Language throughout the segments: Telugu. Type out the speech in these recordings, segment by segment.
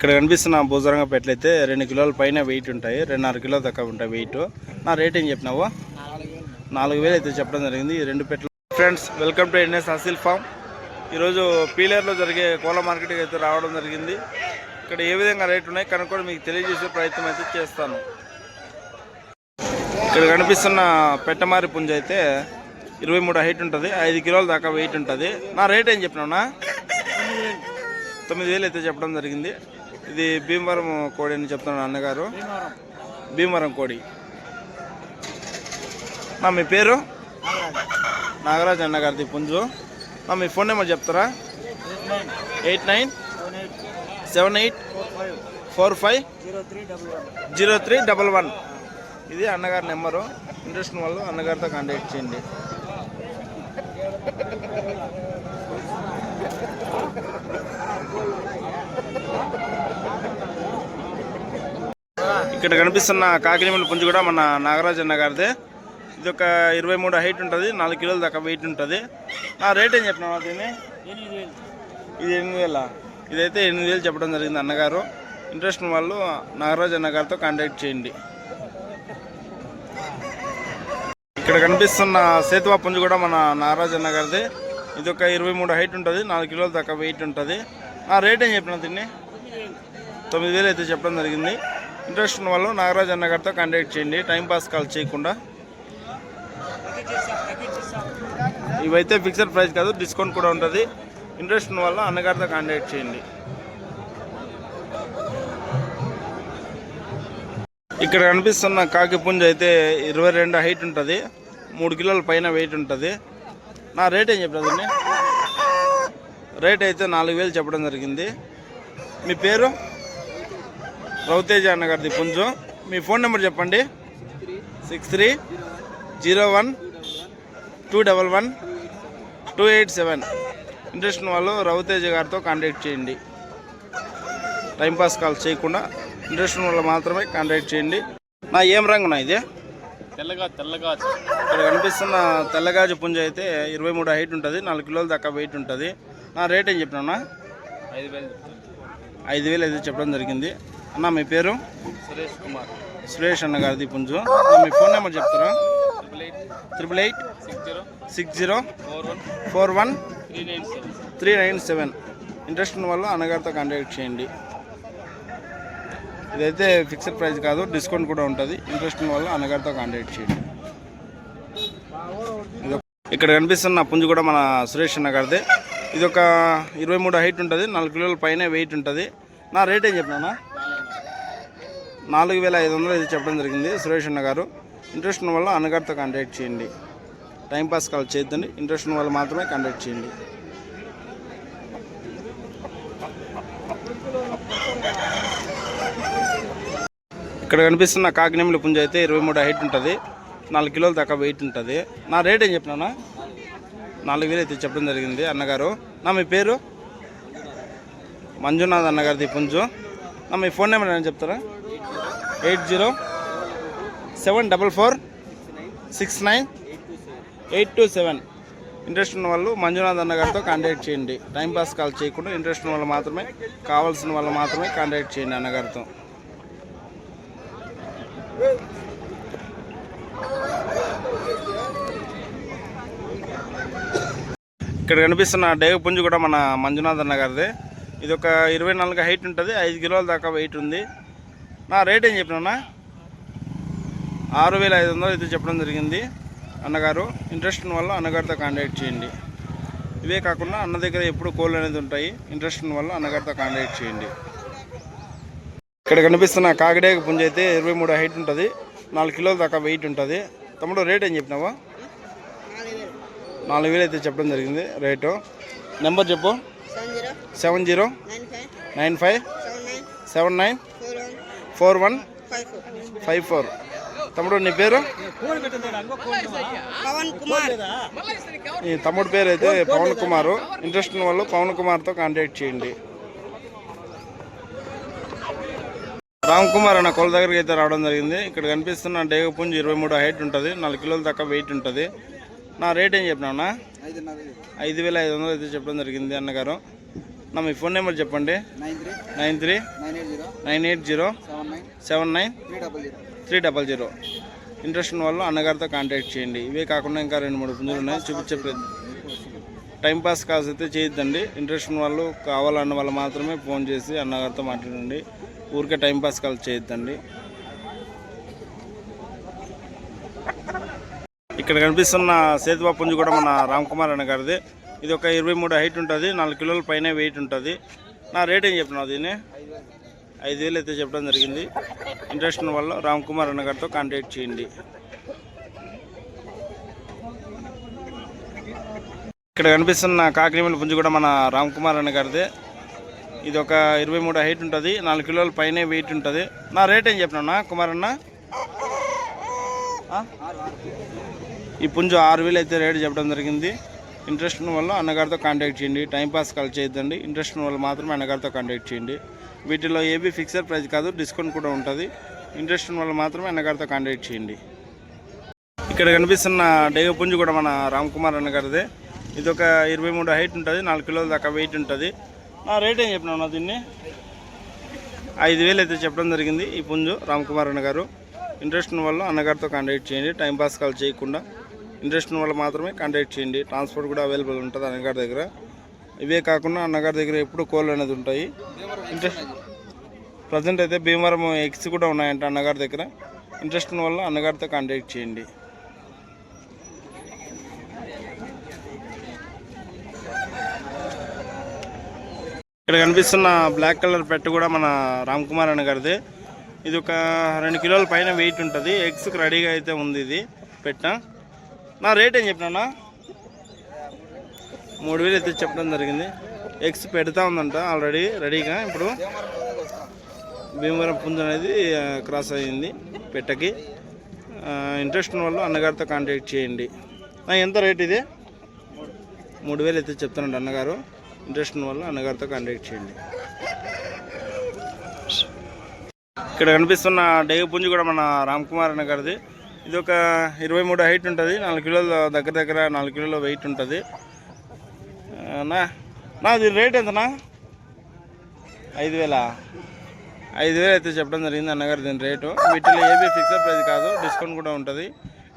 ఇక్కడ కనిపిస్తున్న భూజరంగ పెట్లయితే రెండు కిలోల పైన వెయిట్ ఉంటాయి. రెండున్నర కిలో దాకా ఉంటాయి వెయిట్ నా రేట్ ఏం చెప్పినావు? నాలుగు వేలు అయితే చెప్పడం జరిగింది. ఈ రెండు పెట్లు friends welcome to NS Aseel farm ఈరోజు పీలేర్లో జరిగే కోళ్ళ మార్కెట్కి అయితే రావడం జరిగింది. ఇక్కడ ఏ విధంగా రేట్ ఉన్నాయి కనుక్కొని మీకు తెలియజేసే ప్రయత్నం అయితే చేస్తాను. ఇక్కడ కనిపిస్తున్న పెట్టమారి పుంజ అయితే ఇరవై మూడు హైట్ ఉంటుంది. ఐదు కిలోల దాకా వెయిట్ ఉంటుంది. నా రేట్ ఏం చెప్పినావునా తొమ్మిది వేలు అయితే చెప్పడం జరిగింది. ఇది భీమవరం కోడి అని చెప్తున్నాను అన్నగారు. భీమవరం కోడి. నా మీ పేరు? నాగరాజ్ అన్నగారిది పుంజు. నా మీ ఫోన్ నెంబర్ చెప్తారా? Eight nine seven eight four five zero three double one. ఇది అన్నగారి నెంబరు. ఇంట్రెస్ట్ వాళ్ళు అన్నగారితో కాంటాక్ట్ చేయండి. ఇక్కడ కనిపిస్తున్న కాకినేమల పుంజు కూడా మన నాగరాజ్ అన్న గారిదే. ఇది ఒక ఇరవై మూడు హైట్ ఉంటుంది నాలుగు కిలోల దాకా వెయిట్ ఉంటుంది. నా రేట్ ఏం చెప్పినా దీన్ని? ఇది ఎనిమిది వేల? ఇదైతే ఎనిమిది వేలు చెప్పడం జరిగింది అన్నగారు. ఇంట్రెస్ట్ వాళ్ళు నాగరాజ్ అన్న గారితో కాంటాక్ట్ చేయండి. ఇక్కడ కనిపిస్తున్న సేతువా పుంజు కూడా మన నాగరాజ్ అన్న గారిది. ఇది ఒక ఇరవై మూడు హైట్ ఉంటుంది నాలుగు కిలోల దాకా వెయిట్ ఉంటుంది. ఆ రేట్ ఏం చెప్పిన దీన్ని? తొమ్మిది వేలు అయితే చెప్పడం జరిగింది. ఇంట్రెస్ట్ ఉన్న వాళ్ళు నాగరాజ్ అన్న గారితో కాంటాక్ట్ చేయండి. టైంపాస్ కాల్ చేయకుండా. ఇవైతే ఫిక్స్డ్ ప్రైస్ కాదు డిస్కౌంట్ కూడా ఉంటుంది. ఇంట్రెస్ట్ ఉన్న వాళ్ళు అన్నగారితో కాంటాక్ట్ చేయండి. ఇక్కడ కనిపిస్తున్న కాకి పుంజ అయితే ఇరవై రెండు హైట్ ఉంటుంది. మూడు కిలోల పైన వెయిట్ ఉంటుంది. నా రేట్ ఏం చెప్పలేదండి రేట్ అయితే నాలుగు వేలు చెప్పడం జరిగింది. మీ పేరు? రవితేజ అన్నగారిది పుంజు. మీ ఫోన్ నెంబర్ చెప్పండి. Six three zero one two double one two eight seven. Interest వాళ్ళు రవితేజ గారితో కాంటాక్ట్ చేయండి. టైంపాస్ కాల్ చేయకుండా ఇంట్రెస్ట్ వాళ్ళు మాత్రమే కాంటాక్ట్ చేయండి. నా ఏం రంగు నా ఇది? తెల్లగా తెల్లగా. ఇక్కడ కనిపిస్తున్న తెల్లగాజు పుంజ అయితే ఇరవై మూడు హైట్ ఉంటుంది నాలుగు కిలోల దాకా వెయిట్ ఉంటుంది. నా రేట్ ఏం చెప్పినా ఐదు వేలు ఐదు వేలు అయితే చెప్పడం జరిగింది. అన్న మీ పేరు? సురేష్ కుమార్. సురేష్ అన్న గారిది పుంజు. మీ ఫోన్ నెంబర్ చెప్తారా? Triple eight triple eight six zero six zero four one four one three nine seven interest ఉన్న వాళ్ళు అన్నగారితో కాంటాక్ట్ చేయండి. ఇదైతే ఫిక్స్డ్ ప్రైస్ కాదు డిస్కౌంట్ కూడా ఉంటుంది. ఇంట్రెస్ట్ ఉన్న వాళ్ళు అన్నగారితో కాంటాక్ట్ చేయండి. ఇక్కడ కనిపిస్తున్న పుంజు కూడా మన సురేష్ అన్న గారిదే. ఇది ఒక ఇరవై మూడు హైట్ ఉంటుంది నాలుగు కిలోల పైన వెయిట్ ఉంటుంది. నా రేట్ ఏం చెప్పినా నాలుగు వేల ఐదు వందలు ఇది చెప్పడం జరిగింది. సురేష్ అన్న గారు ఇంట్రెస్ట్ ఉన్న వాళ్ళు అన్నగారితో కాంటాక్ట్ చేయండి. టైంపాస్ కాల్ చేయొద్దండి. ఇంట్రెస్ట్ ఉన్న వాళ్ళు మాత్రమే కాంటాక్ట్ చేయండి. ఇక్కడ కనిపిస్తున్న కాకినేముల పుంజ అయితే ఇరవై మూడు హైట్ ఉంటుంది. నాలుగు కిలోల దాకా వెయిట్ ఉంటుంది. నా రేట్ ఏం చెప్పినా నాలుగు వేలు అయితే చెప్పడం జరిగింది అన్నగారు. నా మీ పేరు? మంజునాథ్ అన్నగారిది పుంజు. నా మీ ఫోన్ నెంబర్ ఏమైనా చెప్తారా? Eight zero seven double four six nine eight two seven. Interest ఉన్న వాళ్ళు మంజునాథ్ అన్న గారితో కాంటాక్ట్ చేయండి. టైంపాస్ కాల్ చేయకుండా ఇంట్రెస్ట్ ఉన్న వాళ్ళు మాత్రమే కావాల్సిన వాళ్ళు మాత్రమే కాంటాక్ట్ చేయండి అన్నగారితో ఇక్కడ కనిపిస్తున్న డేగపుంజు కూడా మన మంజునాథ్ అన్న గారిదే. ఇది ఒక ఇరవై నాలుగు హైట్ ఉంటుంది ఐదు కిలోల దాకా వెయిట్ ఉంది. నా రేట్ ఏం చెప్పినా ఆరు వేల ఐదు వందలు అయితే చెప్పడం జరిగింది అన్నగారు. ఇంట్రెస్ట్ ఉన్న వాళ్ళు అన్నగారితో కాంటాక్ట్ చేయండి. ఇవే కాకుండా అన్న దగ్గర ఎప్పుడు కోళ్ళు అనేది ఉంటాయి. ఇంట్రెస్ట్ ఉన్న వాళ్ళు అన్నగారితో కాంటాక్ట్ చేయండి. ఇక్కడ కనిపిస్తున్న కాకిడేగ పుంజ అయితే ఇరవై మూడు హైట్ ఉంటుంది. నాలుగు కిలోల దాకా వెయిట్ ఉంటుంది. తమ్ముడు రేట్ ఏం చెప్పినావా? నాలుగు వేలు అయితే చెప్పడం జరిగింది రేటు. నెంబర్ చెప్పు. Seven zero. Nine five. Seven nine. Four one? Five four. తమ్ముడు నీ పేరు? పవన్ కుమార్. ఈ తమ్ముడు పేరు అయితే పవన్ కుమార్. ఇంట్రెస్ట్ ఉన్న వాళ్ళు పవన్ కుమార్తో కాంటాక్ట్ చేయండి. రామ్ కుమార్ అన్న కొల దగ్గరికి అయితే రావడం జరిగింది. ఇక్కడ కనిపిస్తున్న డేగ పుంజు ఇరవై మూడు హైట్ ఉంటుంది. నాలుగు కిలోల దాకా వెయిట్ ఉంటుంది. నా రేట్ ఏం చెప్పినావునా ఐదు వేల ఐదు వందలు అయితే చెప్పడం జరిగింది అన్నగారు. నా మీ ఫోన్ నెంబర్ చెప్పండి. Nine three. Nine eight zero seven nine three double zero. Interest ఉన్న వాళ్ళు అన్నగారితో కాంటాక్ట్ చేయండి. ఇవే కాకుండా ఇంకా రెండు మూడు పుంజులు ఉన్నాయి. చూపించే టైంపాస్ కాల్స్ అయితే చేయొద్దండి. ఇంట్రెస్ట్ ఉన్న వాళ్ళు కావాలన్న వాళ్ళు మాత్రమే ఫోన్ చేసి అన్నగారితో మాట్లాడండి. ఊరికే టైంపాస్ కాల్స్ చేయొద్దండి. ఇక్కడ కనిపిస్తున్న సేతువా పుంజు కూడా మన రామ్ కుమార్ అన్న గారిది. ఇది ఒక ఇరవై మూడు హైట్ ఉంటుంది. నాలుగు కిలోల పైన వెయిట్ ఉంటుంది. నా రేట్ ఏం చెప్పినావు దీన్ని? ఐదు వేలు అయితే చెప్పడం జరిగింది. ఇంట్రెస్ట్ ఉన్న వాళ్ళు రామ్ కుమార్ అన్న గారితో కాంటాక్ట్ చేయండి. ఇక్కడ కనిపిస్తున్న కాకిరిమిల పుంజు కూడా మన రామ్ కుమార్ అన్న గారిదే. ఇది ఒక ఇరవై మూడు హైట్ ఉంటుంది నాలుగు కిలోల పైనే వెయిట్ ఉంటుంది. నా రేట్ ఏం చెప్పినా కుమార్ అన్న? ఈ పుంజు ఆరు వేలు అయితే రేటు చెప్పడం జరిగింది. ఇంట్రెస్ట్ ఉన్న వాళ్ళు అన్నగారితో కాంటాక్ట్ చేయండి. టైంపాస్ కాల్ చేయొద్దండి. ఇంట్రెస్ట్ ఉన్న వాళ్ళు మాత్రమే అన్నగారితో కాంటాక్ట్ చేయండి. వీటిలో ఏబీ ఫిక్సర్ ప్రైస్ కాదు డిస్కౌంట్ కూడా ఉంటుంది. ఇంట్రెస్ట్ ఉన్న వాళ్ళు మాత్రమే అన్నగారితో కాంటాక్ట్ చేయండి. ఇక్కడ కనిపిస్తున్న డేగ పుంజు కూడా మన రామ్ కుమార్ అన్నగారిదే. ఇది ఒక ఇరవై మూడు హైట్ ఉంటుంది నాలుగు కిలోల దాకా వెయిట్ ఉంటుంది. నా రేట్ ఏం చెప్పినా దీన్ని? ఐదు వేలు అయితే చెప్పడం జరిగింది ఈ పుంజు రామ్ కుమార్ అన్న గారు ఇంట్రెస్ట్ ఉన్న వాళ్ళు అన్నగారితో కాంటాక్ట్ చేయండి టైంపాస్ కాల్ చేయకుండా. ఇంట్రెస్ట్ ఉన్న వాళ్ళు మాత్రమే కాంటాక్ట్ చేయండి ట్రాన్స్పోర్ట్ కూడా అవైలబుల్ ఉంటుంది అన్నగారి దగ్గర. ఇవే కాకుండా అన్నగారి దగ్గర ఎప్పుడు కోళ్ళు అనేది ఉంటాయి. ఇంట్రెస్ట్ ప్రజెంట్ అయితే భీమవరం ఎగ్స్ కూడా ఉన్నాయంట అన్నగారి దగ్గర. ఇంట్రెస్ట్ ఉన్న వల్ల అన్నగారితో కాంటాక్ట్ చేయండి. ఇక్కడ కనిపిస్తున్న బ్లాక్ కలర్ పెట్ట కూడా మన రామ్ కుమార్ అన్నగారిది. ఇది ఒక రెండు కిలోల పైన వెయిట్ ఉంటుంది. ఎగ్స్కి రెడీగా అయితే ఉంది ఇది పెట్ట. నా రేట్ ఏం చెప్పినా మూడు వేలు అయితే చెప్పడం జరిగింది. ఎగ్స్ పెడతా ఉందంట ఆల్రెడీ రెడీగా ఇప్పుడు. భీమవరం పుంజ అనేది క్రాస్ అయ్యింది పెట్టకి. ఇంట్రెస్ట్ ఉన్న వాళ్ళు అన్నగారితో కాంటాక్ట్ చేయండి. ఎంత రేట్ ఇది? మూడు వేలు అయితే చెప్తున్నాడు అన్నగారు. ఇంట్రెస్ట్ ఉన్న వాళ్ళు అన్నగారితో కాంటాక్ట్ చేయండి. ఇక్కడ కనిపిస్తున్న డేగ పుంజు కూడా మన రామ్ కుమార్ అన్న గారిది. ఇది ఒక ఇరవై మూడు హైట్ ఉంటుంది. నాలుగు కిలోల దగ్గర దగ్గర నాలుగు కిలోల వెయిట్ ఉంటుంది. నా నా దీని రేట్ ఎంతనా? ఐదు వేలా? ఐదు వేలు అయితే చెప్పడం జరిగింది అన్నగారు దీని రేటు వీటిలో ఏబీ ఫిక్సర్ ప్రైస్ కాదు డిస్కౌంట్ కూడా ఉంటుంది.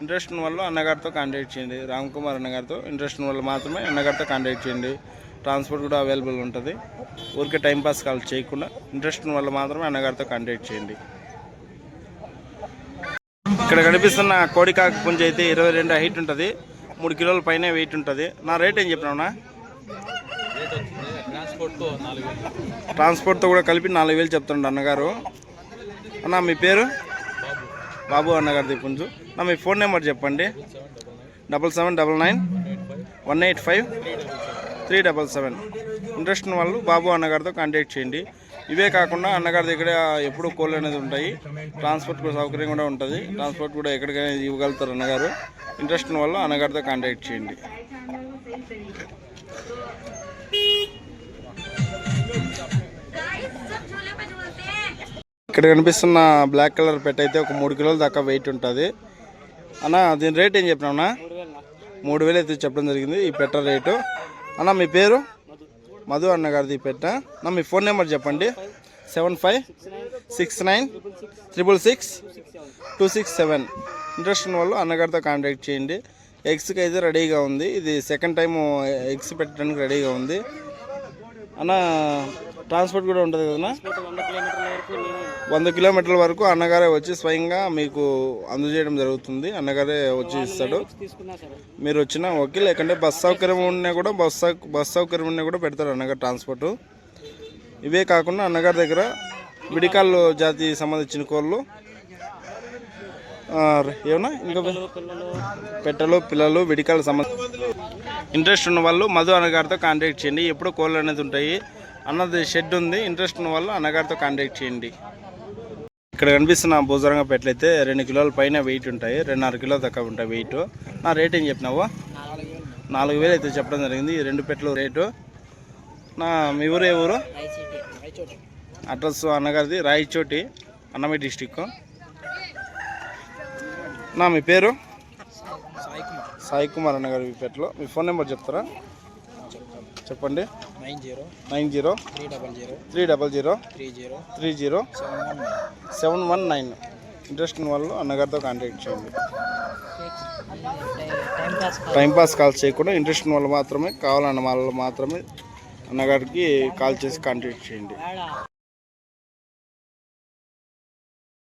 ఇంట్రెస్ట్ వల్ల అన్నగారితో కాంటాక్ట్ చేయండి. రామ్ కుమార్ అన్నగారితో ఇంట్రెస్ట్ వల్ల మాత్రమే అన్నగారితో కాంటాక్ట్ చేయండి. ట్రాన్స్పోర్ట్ కూడా అవైలబుల్ ఉంటుంది. ఊరికే టైంపాస్ కాల్ చేయకుండా ఇంట్రెస్ట్ వల్ల మాత్రమే అన్నగారితో కాంటాక్ట్ చేయండి. ఇక్కడ కనిపిస్తున్న కోడికాకు పుంజ అయితే ఇరవై రెండు హైట్ ఉంటుంది. మూడు కిలోల పైన వెయిట్ ఉంటుంది. నా రేట్ ఏం చెప్పినా ట్రాన్స్పోర్ట్తో కూడా కలిపి నాలుగు వేలు చెప్తుండ అన్నగారు. అన్న మీ పేరు? బాబు. అన్నగారిది పుంజు నా మీ ఫోన్ నెంబర్ చెప్పండి. Double seven double nine. One eight five. Three double seven. Interest ఉన్న వాళ్ళు బాబు అన్నగారితో కాంటాక్ట్ చేయండి. ఇవే కాకుండా అన్నగారి దగ్గర ఎప్పుడు కోళ్ళు అనేది ఉంటాయి. ట్రాన్స్పోర్ట్ కూడా సౌకర్యం కూడా ఉంటుంది. ట్రాన్స్పోర్ట్ కూడా ఎక్కడికైనా ఇవ్వగలుగుతారు అన్నగారు. ఇంట్రెస్ట్ ఉన్న వాళ్ళు అన్నగారితో కాంటాక్ట్ చేయండి. ఇక్కడ కనిపిస్తున్న బ్లాక్ కలర్ పెట్ అయితే ఒక మూడు కిలోల దాకా వెయిట్ ఉంటుంది. అన్న దీని రేట్ ఏం చెప్పినా మూడు వేలు అయితే చెప్పడం జరిగింది ఈ పెట్ట రేటు అన్న మీ పేరు? మధు అన్న గారిది పెట్ట అన్న మీ ఫోన్ నెంబర్ చెప్పండి. Seven five six nine triple six two six seven. Interest ఉన్న వాళ్ళు అన్నగారితో కాంటాక్ట్ చేయండి. ఎగ్స్కి అయితే రెడీగా ఉంది. ఇది సెకండ్ టైం ఎగ్స్ పెట్టడానికి రెడీగా ఉంది. అన్న ట్రాన్స్పోర్ట్ కూడా ఉంటుంది కదన్నా? వంద కిలోమీటర్ల వరకు అన్నగారే వచ్చి స్వయంగా మీకు అందజేయడం జరుగుతుంది. అన్నగారే వచ్చి ఇస్తాడు. మీరు వచ్చినా ఓకే లేకుంటే బస్ సౌకర్యం ఉన్నా కూడా బస్ బస్ సౌకర్యం ఉన్నా కూడా పెడతారు అన్నగారు ట్రాన్స్పోర్ట్. ఇవే కాకుండా అన్నగారి దగ్గర విడికాళ్ళు జాతి సంబంధించిన కోళ్ళు. ఏమన్నా? ఇంకా పెట్టలు పిల్లలు. విడికాళ్ళు సంబంధించి ఇంట్రెస్ట్ ఉన్న వాళ్ళు మధు అన్నగారితో కాంటాక్ట్ చేయండి. ఎప్పుడు కోళ్ళు అనేది ఉంటాయి. అన్నది షెడ్ ఉంది ఇంట్రెస్ట్ ఉన్న వాళ్ళు అన్నగారితో కాంటాక్ట్ చేయండి. ఇక్కడ కనిపిస్తున్న భూజరంగ పెట్టలైతే రెండు కిలోల పైన వెయిట్ ఉంటాయి రెండున్నర కిలో దాకా ఉంటాయి వెయిట్ నా రేట్ ఏం చెప్పినావు? నాలుగు వేలు అయితే చెప్పడం జరిగింది రెండు పెట్టలు రేటు నా మీ ఊరు ఏ ఊరు? అడ్రస్ అన్నగారిది రాయచోటి అన్నమయ్య డిస్టిక్ నా మీ పేరు? సాయి కుమార్. అన్నగారు మీ పెట్టలో మీ ఫోన్ నెంబర్ చెప్తారా? చెప్పండి. Nine zero nine zero three double zero three double zero three zero three zero seven one nine. Seven one nine interest ఉన్న వాళ్ళు అన్నగారితో కాంటాక్ట్ చేయండి. టైంపాస్ కాల్స్ చేయకుండా ఇంట్రెస్ట్ ఉన్న వాళ్ళు మాత్రమే కావాలన్న వాళ్ళు మాత్రమే అన్నగారికి కాల్ చేసి కాంటాక్ట్ చేయండి.